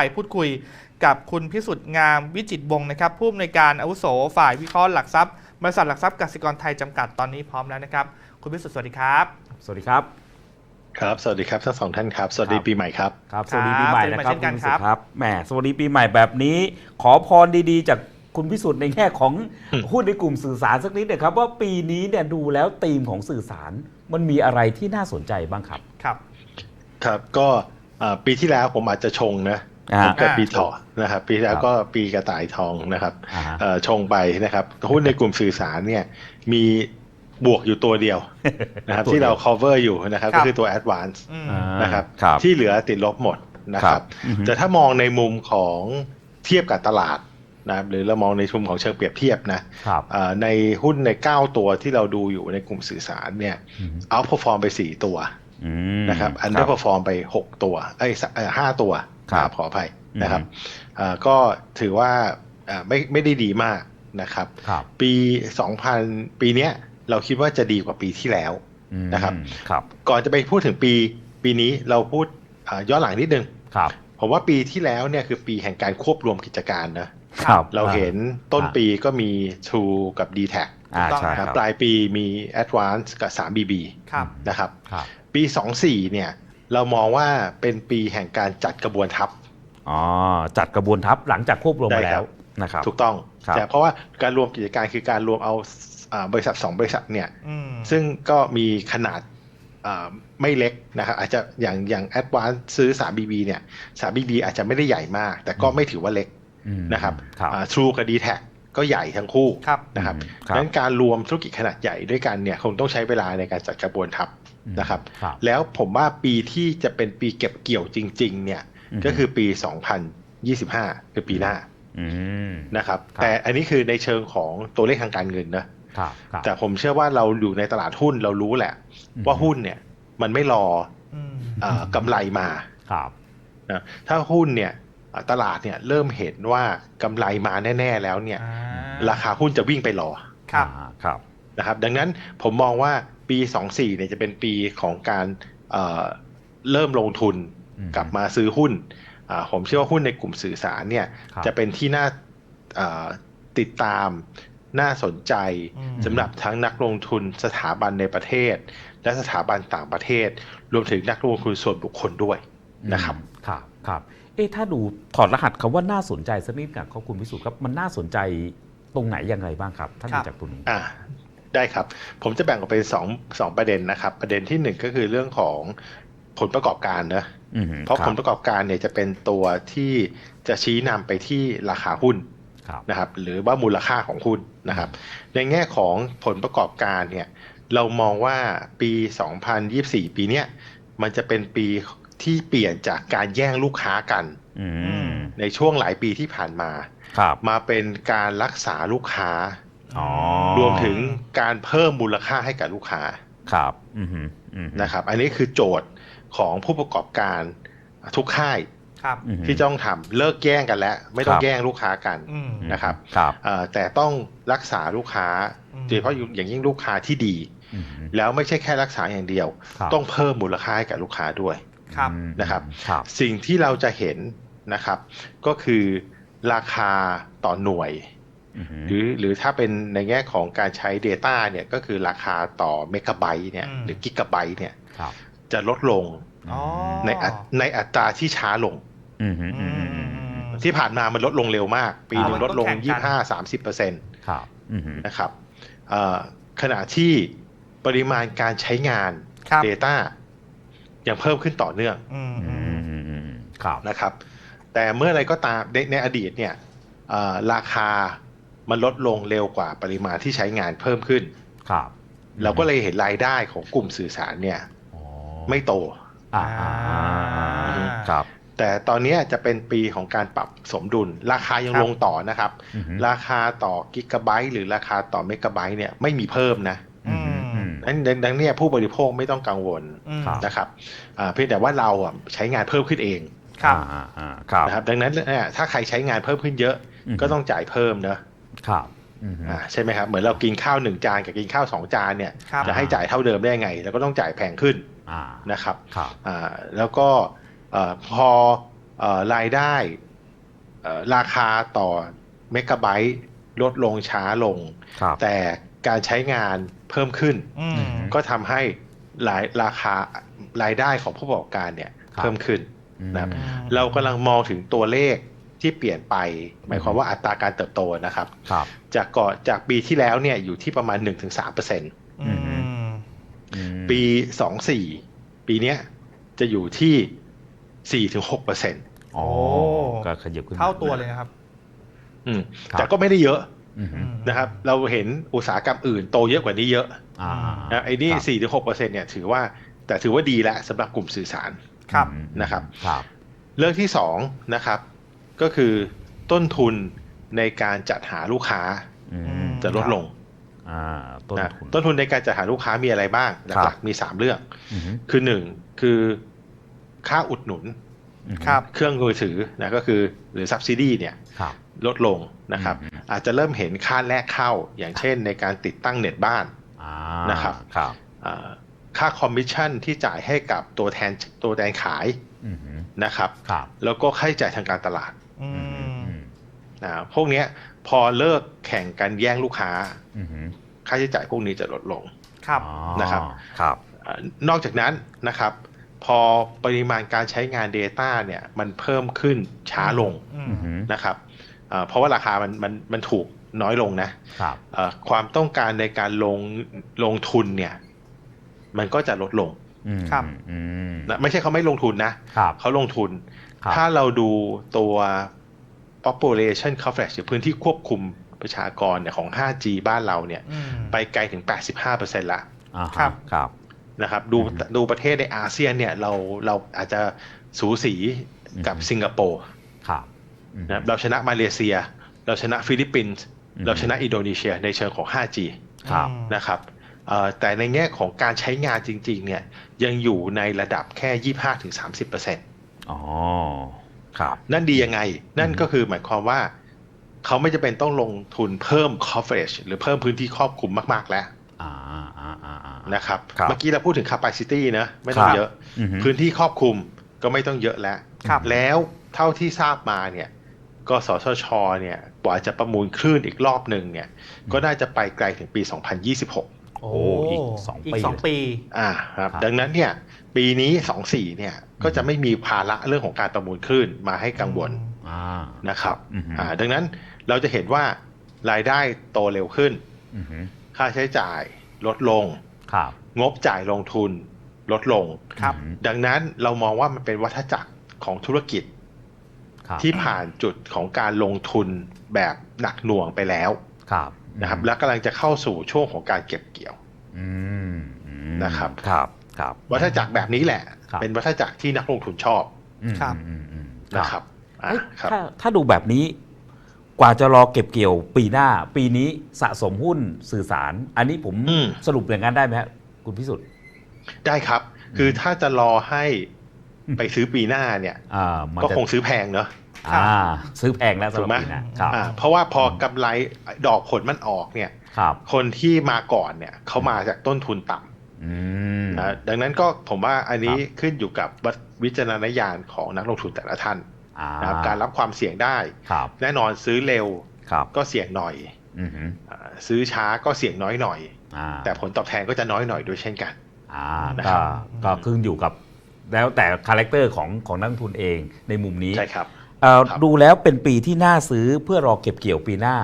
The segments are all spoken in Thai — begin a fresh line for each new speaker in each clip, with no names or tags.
ไปพูดคุยกับคุณพิสุทธิ์งามวิจิตรวงศ์นะครับผู้อำนวยการอาวุโสฝ่ายวิเคราะห์หลักทรัพย์บริษัทหลักทรัพย์กสิกรไทยจำกัดตอนนี้พร้อมแล้วนะครับ คุณพิสุทธิ์สวัสดีครับ
สวัสดีครับ
ครับ สวัสดีครับทั้งสองท่านครับ สวัสดี
ครับ
ปีใหม่ครับ
ครับ
ค
ส
รับ
วัสดีปีใหม่
สวัสดี
นะครับ
เช่นกัน
ณพิ
ครั
สุ
บ
ทธิ์ครับ แหม สวัสดีปีใหม่แบบนี้ ขอพรดีๆ จากคุณพิสุทธิ์ในแง่ของหุ้นในกลุ่มสื่อสารสักนิดหนะครับ ว่าปีนี้เนี่ยดูแล้วธีมของสื่อสารมันมีอะไรที่น่าสนใจบ้างครับ
ครับ
ครับก็อ่าปีที่แล้วผมอาจจะชงนะ
อ่า
ผมเกิด
อ่า
ปีเถาะนะครับปีที่แล้ว
ครับ
ก็ปีกระต่ายทองนะครับ
อ่าฮะ
เอ่อชงไปนะครับหุ้นในกลุ่มสื่อสารเนี่ยมีบวกอยู่ตัวเดียวนะครับ
ตัวเดียว
ที่เรา cover อยู่นะครับ
ครั
ก็
บ
คือตัว advance
อืม
อ่า
นะครับ
ครับ
ที่เหลือติดลบหมดนะครับ
อือฮึ
แต่ถ้ามองในมุมของเทียบกับตลาดนะครับหรือเรามองในมุมของเชิงเปรียบเทียบนะครับอ่าในหุ้นใน 9 ตัวที่เราดูอยู่ในกลุ่มสื่อสารเนี่ย
อืม
เอาพอฟอร์มไป 4 ตัว
อืม
นะครับอันดับพอฟอร์มไป 6 ตัวเอ้ยสเอ่อห้าตัว
ครับ
ขออภัยนะครับ
อืม
อ่าก็ถือว่าอ่าไม่ไม่ได้ดีมากนะครับ
ครับ
ปี 2000 ปีเนี้ยเราคิดว่าจะดีกว่าปีที่แล้ว
อืม
นะครับ
ครับ
ก่อนจะไปพูดถึงปีปีนี้เราพูดอ่าย้อนหลังนิดนึง
ครับ
ผมว่าปีที่แล้วเนี่ยคือปีแห่งการควบรวมกิจการนะ
ครับ
เราเห็นต้น
อ่า
ปีก็มี True กับ d t แท
อ่า
ถูกต้อง
ใช่
นะ
ค
ค
รั
รั
บบ
ปลายปีมี Advance กับ 3BB
ครับ
นะครับ
ครับ
ปี 24เนี่ย เรามองว่าเป็นปีแห่งการจัดกระบวนทัพ
อ๋อจัดกระบวนทัพหลังจากควบรวม
ได้
มาแล้
ครั
ว
บ
นะครับ
ถูกต้อง
ครับ
แต่เพราะว่าการรวมกิจการคือการรวมเอาอ่าบริษัท2บริษัทเนี่ย
อืม
ซึ่งก็มีขนาดอ่าไม่เล็กนะครับอาจจะอย่างอย่าง Advance ซื้อ 3BB เนี่ย 3BB อาจจะไม่ได้ใหญ่มาก แต่ก็ไม่ถือว่าเล็ก
อืม
นะครับ
ครับ
อ่า True กับ d t แท ก็ใหญ่ทั้งคู่
ครับ
นะครับ
อืมครับ
ดังนั้นการรวมธุรกิจขนาดใหญ่ด้วยกันเนี่ยคงต้องใช้เวลาในการจัดกระบวนทัพนะครับ
ครับ
แล้วผมว่าปีที่จะเป็นปีเก็บเกี่ยวจริง ๆ เนี่ย
อืม
ก็คือปี 2025 คือปีหน้า
อืม
นะครับ
ครับ
แต่อันนี้คือในเชิงของตัวเลขทางการเงินนะ
ครับครับ
แต่ผมเชื่อว่าเราอยู่ในตลาดหุ้นเรารู้แหละ ว่าหุ้นเนี่ยมันไม่รอ
อืม
เอ่อกำไรมา
ครับ
นะถ้าหุ้นเนี่ยอ่า ตลาดเนี่ยเริ่มเห็นว่ากำไรมาแน่ ๆ แล้วเนี่ย
อ่า
ราคาหุ้นจะวิ่งไปรอ
ครับ
อ่าครับ
นะครับ ดังนั้นผมมองว่าปี 24เนี่ยจะเป็นปีของการเอ่อเริ่มลงทุน
อืม
กลับมาซื้อหุ้นอ่าผมเชื่อว่าหุ้นในกลุ่มสื่อสารเนี่ย
ครับ
จะเป็นที่น่าเอ่อติดตามน่าสนใจ
อืม
สำหรับทั้งนักลงทุนสถาบันในประเทศ และสถาบันต่างประเทศ รวมถึงนักลงทุนส่วนบุคคลด้วยนะครับ
อืมครับครับ เอ๊ะถ้าดูถอดรหัสคำว่าน่าสนใจสักนิดกับเขาคุณพิสุทธิ์ครับมันน่าสนใจตรงไหนยังไงบ้างครับท่าน
ครับ
จากตรงนี้
อ่าได้ครับ ผมจะแบ่งออกเป็นสองสองประเด็นนะครับ ประเด็นที่หนึ่งก็คือเรื่องของผลประกอบการนะ
อืม
เพราะ
คบ
ผลประกอบการเนี่ยจะเป็นตัวที่จะชี้นำไปที่ราคาหุ้น
ครับ
นะครับ หรือว่ามูลค่าของหุ้นนะครับ ในแง่ของผลประกอบการเนี่ย เรามองว่าปี 2024 ปีเนี้ยมันจะเป็นปี ที่เปลี่ยนจากการแย่งลูกค้ากัน
อืม
ในช่วงหลายปีที่ผ่านมา
ครับ
มาเป็นการรักษาลูกค้า
อ๋อ
รวมถึงการเพิ่มมูลค่าให้กับลูกค้า
ครับอืมฮึอืมฮึ
นะครับ อันนี้คือโจทย์ของผู้ประกอบการทุกค่าย
ครับ
อืมฮึ
ที่ต้องทำเลิกแย่งกันแล้ว ไม่ต้อ
ค
ง
รับ
แย่งลูกค้ากัน
อืม
นะครับ
ครับ
เอ่อแต่ต้องรักษาลูกค้า
อืม
โดยเฉพาะอย่างยิ่งลูกค้าที่ดี
อืมฮึ
แล้วไม่ใช่แค่รักษาอย่างเดียว
ครับ
ต้องเพิ่มมูลค่าให้กับลูกค้าด้วย
ครับ
อืม
นะครับ
ครับ
สิ่งที่เราจะเห็นนะครับ ก็คือราคาต่อหน่วย
อืมฮึ
หรือหรือถ้าเป็นในแง่ของการใช้ Data เนี่ยก็คือราคาต่อเมกะไบต์เนี่ย
อืม
หรือกิกะไบต์เนี่ย
ครับ
จะลดลง
อ๋อ
ในอัตในอัตราที่ช้าลง
อืมฮึ
อื
อื
ม
ม
อื
ฮึ
มอืม
ที่ผ่านมามันลดลงเร็วมาก ปีหนึ่
มั
ง
น
ล
ต้
ด
อง
ลง
แข่งกัน
25 30เปอร์เซ็นต์
ครับอืมฮึ
นะครับเอ่อขณะที่ปริมาณการใช้งาน
ครับ
Data ยังเพิ่มขึ้นต่อเนื่อง
อืม
อื
อืม
มอืมอืมครับ
นะครับ แต่เมื่อไรก็ตามในในอดีตเนี่ยเอ่อราคามันลดลงเร็วกว่าปริมาณที่ใช้งานเพิ่มขึ้น
ครับ
เราก็เลยเห็นรายได้ของกลุ่มสื่อสารเนี่ย
อ๋อ
ไม่โต
อ่าอ่าอ่าอ่าครับ
แต่ตอนเนี้ยจะเป็นปีของการปรับสมดุล ราคายัง
ครับ
ลงต่อนะครับ
อืมฮึ
ราคาต่อกิกะไบต์หรือราคาต่อเมกะไบต์เนี่ยไม่มีเพิ่มนะ
อืมฮึอืม
ดังดังดังเนี้ยผู้บริโภคไม่ต้องกังวล
อืม
ครับ
นะครับอ่าเพียงแต่ว่าเราอะใช้งานเพิ่มขึ้นเอง
ครับ
อ่าอ่าครับ
นะครับ ดังนั้นเนี่ยถ้าใครใช้งานเพิ่มขึ้นเยอะ
อืม
ก็ต้องจ่ายเพิ่มเนอะ
ครับอืมฮึ
อ่าใช่ไหมครับเหมือนเรากินข้าวหนึ่งจานกับกินข้าวสองจานเนี่ย
ครับ
จะให้จ่ายเท่าเดิมได้ไงเราก็ต้องจ่ายแพงขึ้น
อ่า
นะครับ
ครับ
อ่าแล้วก็เอ่อพอเอ่อรายได้เอ่อราคาต่อเมกะไบต์ลดลงช้าลง
ครับ
แต่ การใช้งานเพิ่มขึ้น
อืม
ก็ทำให้หลายราคารายได้ของผู้ประกอบการเนี่ย
ครับ
เพิ่มขึ้นนะครับ
อืม
เรากำลังมองถึงตัวเลขที่เปลี่ยนไป หมายความว่าอัตราการเติบโตนะครับ
ครับ
จากก่อนจากปีที่แล้วเนี่ยอยู่ที่ประมาณ 1-3%เอื
ม
อืม
ปี24ปีเนี้ยจะอยู่ที่4-6%
อ๋อ
โอ้
ก็ขยับขึ้น
เท่าตัวเลยนะครับ
อืม
ครับ
แต่ก็ไม่ได้เยอะ
อืม
อืม
นะครับ เราเห็นอุตสาหกรรมอื่นโตเยอะกว่านี้เยอะ
อ่า
นะไอ้นี่
ครับ
4-6%เนี่ยถือว่าแต่ถือว่าดีแล้วสำหรับกลุ่มสื่อสาร
ครับ
อืม
นะครับ
ครับ
เรื่องที่สองนะครับ ก็คือต้นทุนในการจัดหาลูกค้า
อืม
จะลดลง
อ่าต้น
นะ
ทุน
ต้นทุนในการจัดหาลูกค้ามีอะไรบ้างห
ครั
ลั
บ
กๆมี3เรื่อง
อืม
คือหนึ่งคือค่าอุดหนุน
อืม
ครับ
เครื่องมือถือนะก็คือหรือ subsidy เนี่ย
ครับ
ลดลงนะครับ
อืม
อาจจะเริ่มเห็นค่าแรกเข้า อย่างเช่นในการติดตั้งเน็ตบ้าน
อ่า
นะครับ
ครับ
อ่าค่าคอมมิชชั่นที่จ่ายให้กับตัวแทนตัวแทนขาย
อืม
นะครับ
ครับ
แล้วก็ค่าใช้จ่ายทางการตลาด
อื
อื
ม
ม
นะพวกเนี้ยพอเลิกแข่งกันแย่งลูกค้า
อืม
ค่าใช้จ่ายพวกนี้จะลดลง
ครับ
อ๋อ
นะครับ
ครับ
อานอกจากนั้นนะครับ พอปริมาณการใช้งาน Data เนี่ยมันเพิ่มขึ้นช้าลง
อืม
อืม
นะครับอ่า เพราะว่าราคามันมันมันถูกน้อยลงนะครับอ่าความต้องการในการลงลงทุนเนี่ย มันก็จะลดลง
อืม
ครับ
อืม
นะไม่ใช่เขาไม่ลงทุนนะครับเขาลงทุน
ครับ
ถ้าเราดูตัว population coverage หรือพื้นที่ควบคุมประชากรเนี่ยของ 5G บ้านเราเนี่ย
อืม
ไปไกลถึง 85%ละ
อ่าฮะ
ครับ
ครับ
นะครับดู
อืม
ดูประเทศในอาเซียนเนี่ยเราเราอาจจะสูสีกับ
อืม
สิงคโปร์
ครับอืม
นะครับเราชนะมาเลเซีย เราชนะฟิลิปปินส์
อืม
เราชนะอินโดนีเซียในเชิงของ 5G
ครับ
อืม
นะครับเอ่อแต่ในแง่ของการใช้งานจริงๆเนี่ยยังอยู่ในระดับแค่ 25-30%
อ๋อครับ
นั่นดียังไง นั่น
อืม
ก็คือหมายความว่า เขาไม่จะเป็นต้องลงทุนเพิ่ม coverage หรือเพิ่มพื้นที่ครอบคลุมมาก ๆ แล้ว
อ่าอ่าอ่าอ่า
นะครับ
ครับ
เมื่อกี้เราพูดถึง capacity นะ ไม่ต้อง
ครับ
เยอะ
อืม
พื้นที่ครอบคลุมก็ไม่ต้องเยอะแล้ว
ครับ
แล้วเท่าที่ทราบมาเนี่ย กสทชเนี่ยกว่าจะประมูลคลื่นอีกรอบหนึ่งเนี่ย ก็น่าจะไปไกลถึงปี 2026
โอ้อีกสอง
อี
ปี
กสองปี
อ่าครับ
ครับ
ดังนั้นเนี่ยปีนี้24เนี่ยก็จะไม่มีภาระเรื่องของการประมูลคลื่นมาให้กังวล
อ่า
นะครับ
อืม
อ่าดังนั้นเราจะเห็นว่ารายได้โตเร็วขึ้น
อืม
ค่าใช้จ่ายลดลง
ครับ
งบจ่ายลงทุนลดลง
ครับ
อืม
ดังนั้นเรามองว่ามันเป็นวัฏจักรของธุรกิจ
ครับ
ที่ผ่านจุดของการลงทุนแบบหนักหน่วงไปแล้ว
ครับ
นะครับและกำลังจะเข้าสู่ช่วงของการเก็บเกี่ยว
อืมอืม
นะครับ
ครับครับ
วัฏจักรแบบนี้แหละ
ครับ
เป็นวัฏจักรที่นักลงทุนชอบ
อืม
ครับ
อืมอืม
นะครับอะ
เอ้ย
ครับ
ถ้าถ้าดูแบบนี้กว่าจะรอเก็บเกี่ยวปีหน้า ปีนี้สะสมหุ้นสื่อสาร อันนี้ผม
อืม
สรุปอย่างนั้นได้ไหมครับคุณพิสุทธิ์
ได้ครับ คือถ้าจะรอให้ ไปซื้อปีหน้าเนี่ย
อ่ามัน
ก็
จะ
คงซื้อแพงเนอะ
อ่าซื้อแพงแล้วสำห
ถู
รับ
กไหม
ปีหน้าครับ
อ่าเพราะว่าพอกำไรดอกผลมันออกเนี่ย
ครับ
คนที่มาก่อนเนี่ยเขามาจากต้นทุนต่ำ
อืม
นะดังนั้นก็ผมว่าอันนี้ขึ้นอยู่กับวิจารณญาณของนักลงทุนแต่ละท่าน
อ่า
นะครับการรับความเสี่ยงได้
ครับ
แน่นอนซื้อเร็ว
ครับ
ก็เสี่ยงหน่อย
อืม
อ่าซื้อช้าก็เสี่ยงน้อยหน่อย
อ่า
แต่ผลตอบแทนก็จะน้อยหน่อยด้วยเช่นกัน
อ่า
นะ
ก็
ครับ
ก็ขึ้นอยู่กับ แล้วแต่คาแรคเตอร์ของของนักลงทุนเองในมุมนี้
ใช่ครับ
เอ่อ
ครับ
ดูแล้วเป็นปีที่น่าซื้อเพื่อรอเก็บเกี่ยวปีหน้า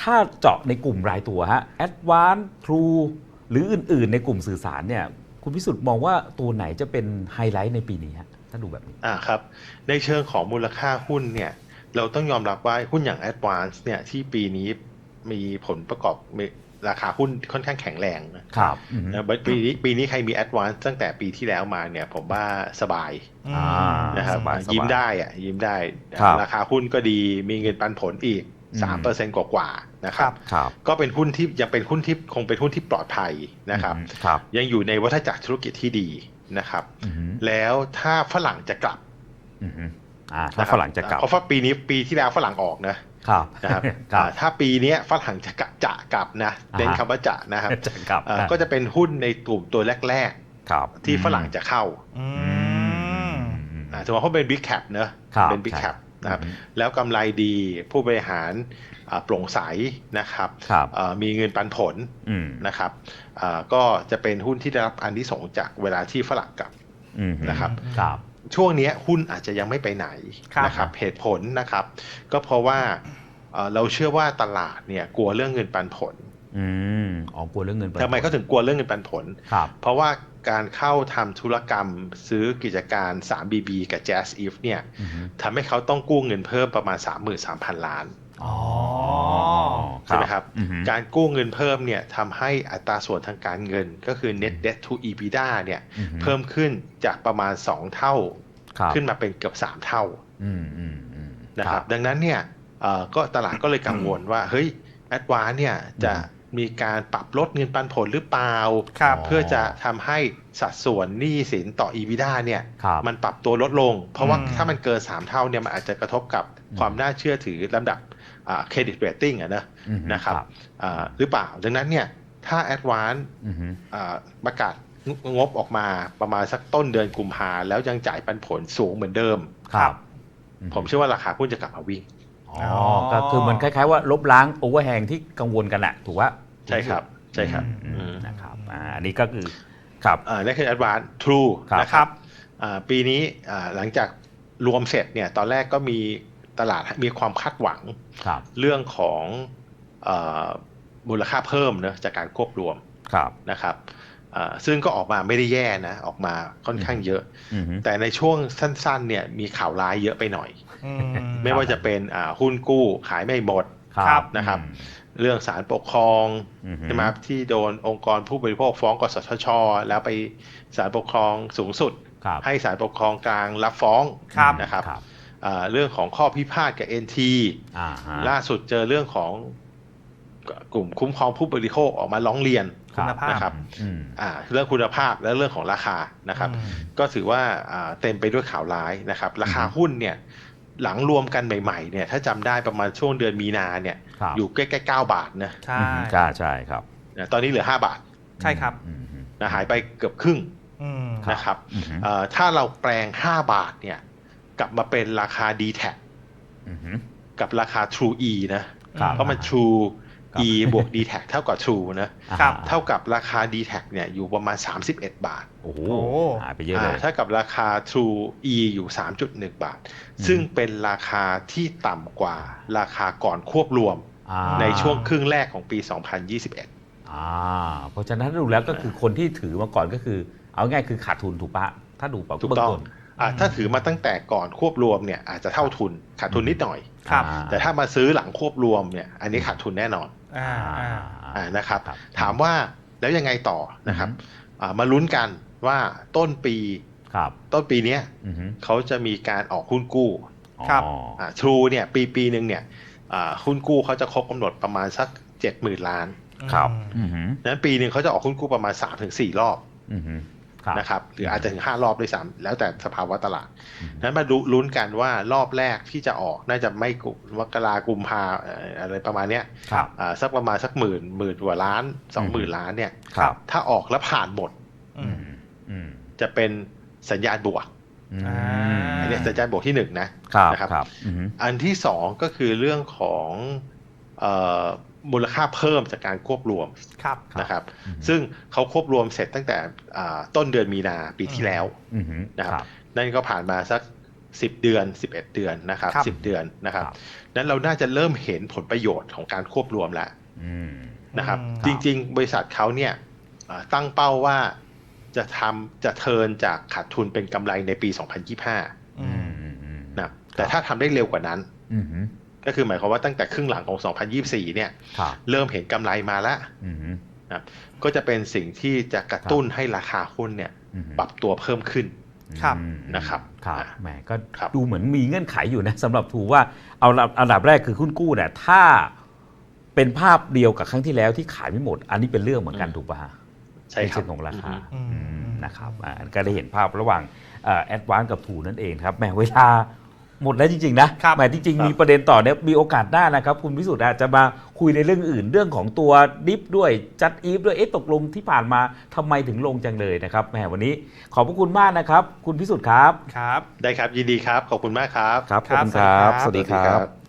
ถ้าเจาะในกลุ่มรายตัวฮะ Advance True หรืออื่นๆ ในกลุ่มสื่อสารเนี่ยคุณพิสุทธิ์มองว่าตัวไหนจะเป็นไฮไลท์ในปีนี้ฮะถ้าดูแบบนี้
อ่าครับ ในเชิงของมูลค่าหุ้นเนี่ยเราต้องยอมรับว่าหุ้นอย่าง Advance เนี่ยที่ปีนี้มีผลประกอบมี ราคาหุ้นค่อนข้างแข็งแรงนะครับ
อืม
นะปีนี้ปีนี้ใครมี Advance ตั้งแต่ปีที่แล้วมาเนี่ย ผมว่าสบาย
อ่า
นะครับ
สบายๆ
ยิ้มได้อะยิ้มได้
ครับ
ราคาหุ้นก็ดีมีเงินปันผลอีก
อืม
3%กว่าๆนะค
ครั
รับ
บ
ครับ
ก็เป็นหุ้นที่ยังเป็นหุ้นที่คงเป็นหุ้นที่ปลอดภัยนะครับ
อืมครับ
ยังอยู่ในวัฏจักรธุรกิจที่ดีนะครับ
อืม
แล้วถ้าฝรั่งจะกลับ
อืมอ่าถ้า
นคบ
ฝรั่งจะกลับ
เพราะว่าปีนี้ปีที่แล้วฝรั่งออกนะ ครับนะครับ
ครับ
อ่าถ้าปีเนี้ยฝรั่งจะกลับจะกลับนะ
อ่าฮะ
เน้นคำว่าจะนะครับ
จะกลับ
อ่าก็จะเป็นหุ้นในกลุ่มตัวแรก
ครับ
ๆที่ฝรั่งจะเข้า
อืม
อืม
อ่าถือว่าเขาเป็น big cap เนอะ
ครับ
เป็น big
ใช่
cap นะครับ
อืม
แล้วกำไรดีผู้บริหารอ่าโปร่งใสนะครับ
ครับ
อ่ามีเงินปันผล
อืม
นะครับอ่าก็จะเป็นหุ้นที่ได้รับอันที่สงส์จากเวลาที่ฝรั่งกลับ
อืม
นะครับ
ครับ
ช่วงเนี้ยหุ้นอาจจะยังไม่ไปไหน
ครับ
นะครับเหตุผลนะครับ ก็เพราะว่าเอ่อเราเชื่อว่าตลาดเนี่ยกลัวเรื่องเงินปันผล
อืมอ๋อกลัวเรื่องเงินปันผล
ทำไมเขาถึงกลัวเรื่องเงินปันผล
ครับ
เพราะว่าการเข้าทำธุรกรรมซื้อกิจการ 3BB กับ Jazz If เนี่ย
อืม
ทำให้เขาต้องกู้เงินเพิ่มประมาณ 33,000 ล้าน
อ๋อ
ใช่ไหมครับ
อืม
การกู้เงินเพิ่มเนี่ยทำให้อัตราส่วนทางการเงินก็คือ net debt to EBITDA เนี่ย
อื
เพิ่มขึ้นจากประมาณ 2 เท่า
ครับ
ขึ้นมาเป็นเกือบ 3 เท่า
อืมอืมอืม
นะครับดังนั้นเนี่ยเอ่อก็ตลาดก็เลยกังวลว่าเฮ้ยแอดวานเนี่ยจะมีการปรับลดเงินปันผลหรือเปล่า
ครับ
เพื่อจะทำให้สัดส่วนหนี้สินต่อ EBITDA เนี่ย
ครับ
มันปรับตัวลดลง เพราะว่า
อืม
ถ้ามันเกิน 3 เท่าเนี่ยมันอาจจะกระทบกับ
อืม
ความน่าเชื่อถือลำดับ เครดิตเรตติ้งอะนะ
อืม
นะครับอ่าหรือเปล่า ดังนั้นเนี่ยถ้าแอดวาน
อืม
ประกาศงบออกมาประมาณสักต้นเดือนกุมภาแล้วยังจ่ายปันผลสูงเหมือนเดิม
ครับ
ผมเชื่อว่าราคาหุ้นจะกลับมาวิ่ง
อ๋อก็คือมันคล้ายๆว่าลบล้างโอเวอร์แฮงที่กังวลกันแหละถูกว่า
ใช่ครับ ใช่ครับ
อืม
อืม
นะครับอ่าอันนี้ก็คือครับ
อ่านั่นคือ Advanced True
ครับ
นะครับอ่าปีนี้อ่าหลังจากรวมเสร็จเนี่ยตอนแรกก็มี ตลาดมีความคาดหวัง
ครับ
เรื่องของเออมูลค่าเพิ่มเนอะจากการควบรวม
ครับ
นะครับอ่าซึ่งก็ออกมาไม่ได้แย่นะ ออกมาค่อนข้างเยอะ
อืม
แต่ในช่วงสั้นๆ เนี่ยมีข่าวร้ายเยอะไปหน่อย
อืม
ไม่ว่าจะเป็นอ่าหุ้นกู้ขายไม่หมด
ครับ
นะครับ เรื่องสารปกครอง
อืม
ใช่ไหมครับที่โดนองค์กรผู้บริโภคฟ้องกสทช แล้วไปศาลปกครองสูงสุด
ครับ
ให้ศาลปกครองกลางรับฟ้อง
ครับ
นะครับ
ครับ
อ่า เรื่องของข้อพิพาทกับ NT
อ่าฮะ
ล่าสุดเจอเรื่องของกลุ่มคุ้มครองผู้บริโภคออกมาร้องเรียน
คุณภาพ
นะครับ
อืม
อ่าเรื่องคุณภาพและเรื่องของราคานะครับ
อืม
ก็ถือว่าอ่าเต็มไปด้วยข่าวร้ายนะครับ ราคาหุ้นเนี่ยหลังรวมกันใหม่ๆเนี่ยถ้าจำได้ประมาณช่วงเดือนมีนาเนี่ย
ครับ
อยู่ใกล้ๆ9บาทนะ
ใช่
อืมใช่ใช่ครับ
นะตอนนี้เหลือ5บาท
ใช่ครับ
อืมอืม
นะหายไปเกือบครึ่ง
อืม
นะครับ
อืม
เอ่อถ้าเราแปลง5บาทเนี่ย กลับมาเป็นราคา d t แท
อืม
กับราคา True E นะ
ครับ
เพราะมัน True
ครับ
E บวก d t แทเท่ากับ True นะ
ครับ
อ่
เท่ากับราคา d t แทเนี่ยอยู่ประมาณ 31 บาท
โอ้โห
โอ้
หายไปเยอะเลย
อ่าถ้ากับราคา True E อยู่ 3.1 บาท ซึ่งเป็นราคาที่ต่ำกว่าราคาก่อนควบรวม
อ่า
ในช่วงครึ่งแรกของปี 2021
อ่าเพราะฉะนั้นดูแล้วก็คือคนที่ถือมาก่อนก็คือ เอาง่ายคือขาดทุนถูกปะถ้าดูแบบ
ถูก
เบื้อ
ต้อง
งต้น
อ่า ถ้าถือมาตั้งแต่ก่อนควบรวมเนี่ยอาจจะเท่าทุนขาดทุนนิดหน่อย
ครับ
อ่
แต่ถ้ามาซื้อหลังควบรวมเนี่ยอันนี้ขาดทุนแน่นอน
อ่าอ่า
อ่านะครับ
ครับ
ถามว่าแล้วยังไงต่อนะครับอ่ามาลุ้นกันว่าต้นปี
ครับ
ต้นปีเนี้ย
อืม
เขาจะมีการออกหุ้นกู้
ครับ
อ๋อ
อ่าทรูเนี่ยปีปีหนึ่งเนี่ยอ่าหุ้นกู้เขาจะครบกำหนดประมาณสัก70,000ล้าน
ครับ
อืม
อืม
นั้นปีหนึ่งเขาจะออกหุ้นกู้ประมาณ3-4รอบ
อืมครับ
นะครับหรืออาจจะถึง 5 รอบด้วยซ้ำแล้วแต่สภาวะตลาด
อืม
นั้นมาดูลุ้นกันว่ารอบแรกที่จะออกน่าจะไม่กุมกรากุมภาเอ่ออะไรประมาณเนี้ย
ครับ
อ่าสักประมาณสักหมื่นหมื่นกว่าล้านสองหมื่นล้านเนี่ย
ครับ
ถ้าออกแล้วผ่านหมด
อื
อื
ม
มอืม
จะเป็นสัญญาณบวก
อืม
อ่า
อันนี้สัญญาณบวกที่หนึ่งนะ
ครับ
นะครับ
ครับอืม
อันที่สองก็คือเรื่องของเอ่อ มูลค่าเพิ่มจากการควบรวม
ครับ
นะครับ
อืม
ซึ่งเขาควบรวมเสร็จตั้งแต่อ่าต้นเดือนมีนาปีที่แล้ว
อืม
นะครับ นั่นก็ผ่านมาสัก10เดือน11เดือนนะครับ
ครับ
10เดือนนะครับ
ครับ
นั้นเราน่าจะเริ่มเห็นผลประโยชน์ของการควบรวมแล้ว
อืม
นะครับ
อืม
จริง ๆ บริษัทเขาเนี่ยอ่าตั้งเป้าว่าจะทำจะเทิร์นจากขาดทุนเป็นกำไรในปี 2025
อื
อื
ม
มอืมอืม
นะแต่ถ้าทำได้เร็วกว่านั้น
อืม
ก็คือหมายความว่าตั้งแต่ครึ่งหลังของ 2024 เนี่ย
ครับ
เริ่มเห็นกำไรมาแล้ว
อืม
นะครับก็จะเป็นสิ่งที่จะกระตุ้นให้ราคาหุ้นเนี่ย
อืม
ปรับตัวเพิ่มขึ้น
ครับ
อืม
นะครับ
ครับ
อะ
แหมก็
ครับ
ดูเหมือนมีเงื่อนไขอยู่นะสำหรับถูว่าเอาละอันดับแรกคือหุ้นกู้เนี่ยถ้าเป็นภาพเดียวกับครั้งที่แล้วที่ขายไม่หมด อันนี้เป็นเรื่องเหมือนกันถูกป่ะฮะ
ใช่
ใน
ครั
เชิ
บ
งของราคา
อืม
อืมนะครับอ่าก็ได้เห็นภาพระหว่างแอดวานกับถูนั่นเองครับแหมเวลา หมดแล้วจริงๆนะครับหมายจริง
ครับ
ๆมีประเด็นต่อเนี่ยมีโอกาสหน้านะครับ คุณพิสุทธิ์อาจจะมาคุยในเรื่องอื่นเรื่องของตัวดิฟด้วยจัดอีฟด้วยเอ๊ะตกลงที่ผ่านมาทำไมถึงลงจังเลยนะครับแหมวันนี้ขอบพระคุณมากนะครับ คุณพิสุทธิ์ครับ
ครับ
ได้ครับยินดีครับ ขอบคุณมากครับ
ครับ
ครับ
ขอบคุณครับ
ส
ส
วั
วั
ส
ส
ดี
ดี
ค
ค
รั
รับบ